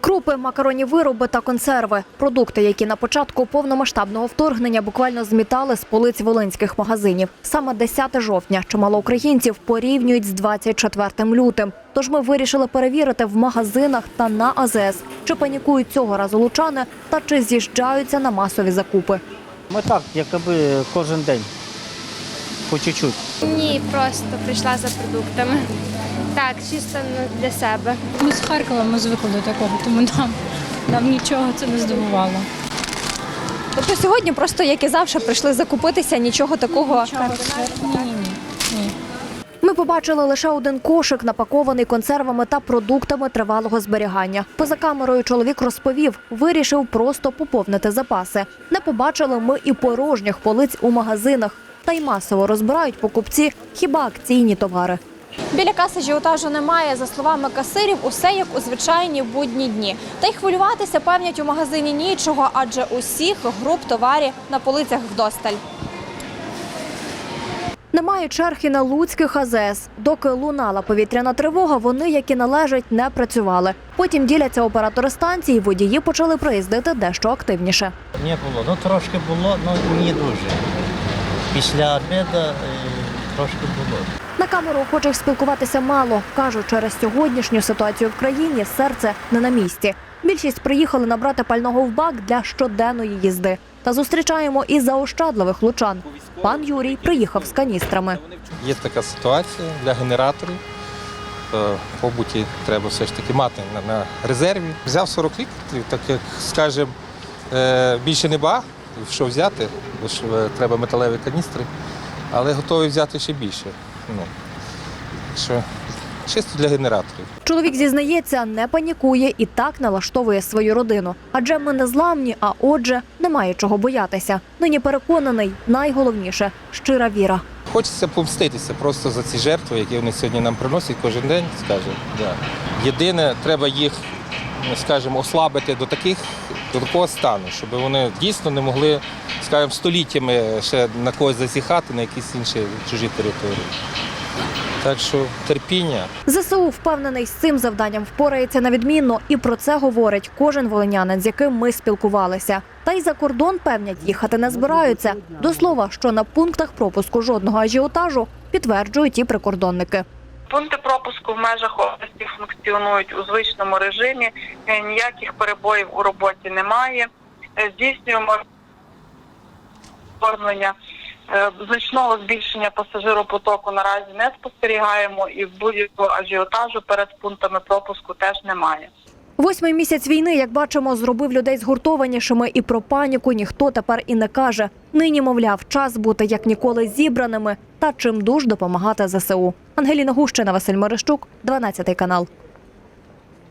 Крупи, макаронні вироби та консерви продукти, які на початку повномасштабного вторгнення буквально змітали з полиць волинських магазинів. Саме 10 жовтня чимало українців порівнюють з 24 лютим. Тож ми вирішили перевірити в магазинах та на АЗС, чи панікують цього разу лучани та чи з'їжджаються на масові закупи. Ми так, якби кожен день. По чуть-чуть. Ні, просто прийшла за продуктами. Так, чисто для себе. Ми з Харкова ми звикли до такого, тому нам, нам нічого це не здивувало. Тобто сьогодні просто як і завжди прийшли закупитися, нічого такого. Ні, ні, ні. ні. Ми побачили лише один кошик, напакований консервами та продуктами тривалого зберігання. Поза камерою чоловік розповів, вирішив просто поповнити запаси. Не побачили ми і порожніх полиць у магазинах. Та й масово розбирають покупці хіба акційні товари. Біля каси ажіотажу немає. За словами касирів, усе як у звичайні будні дні. Та й хвилюватися певнять у магазині нічого, адже усіх груп товарів на полицях вдосталь. Немає черги на луцьких АЗС. Доки лунала повітряна тривога, вони, як і належать, не працювали. Потім діляться оператори станції, водії почали приїздити дещо активніше. Не було. Ну трошки було, ну не дуже. Після обіду е, трошки було. На камеру охочих спілкуватися мало. Кажуть, через сьогоднішню ситуацію в країні серце не на місці. Більшість приїхали набрати пального в бак для щоденної їзди. Та зустрічаємо і заощадливих лучан. Пан Юрій приїхав з каністрами. Є така ситуація для генераторів. Е, В побуті треба все ж таки мати на, на резерві. Взяв 40 літрів, так як, скажімо, е, більше не баг, що взяти, бо ж е, треба металеві каністри, але готовий взяти ще більше. Ну, що чисто для генераторів. Чоловік зізнається, не панікує і так налаштовує свою родину. Адже ми не зламні, а отже, немає чого боятися. Нині переконаний, найголовніше щира віра. Хочеться помститися просто за ці жертви, які вони сьогодні нам приносять кожен день, скажімо. Да. Єдине, треба їх, ну, скажімо, ослабити до таких, до такого стану, щоб вони дійсно не могли, скажімо, століттями ще на когось засіхати на якісь інші чужі території. Так що терпіння. ЗСУ впевнений, з цим завданням впорається на відмінно, і про це говорить кожен волинянин, з яким ми спілкувалися. Та й за кордон певнять їхати не збираються. До слова, що на пунктах пропуску жодного ажіотажу підтверджують і прикордонники. Пункти пропуску в межах області функціонують у звичному режимі. Е, Ніяких перебоїв у роботі немає. Е, Здійснюємо оформлення Е, значного збільшення пасажиропотоку наразі не спостерігаємо і будь-якого ажіотажу перед пунктами пропуску теж немає. Восьмий місяць війни, як бачимо, зробив людей згуртованішими, і про паніку ніхто тепер і не каже. Нині, мовляв, час бути як ніколи зібраними та чим дуж допомагати ЗСУ. Ангеліна Гущина, Василь Мерещук, 12 канал.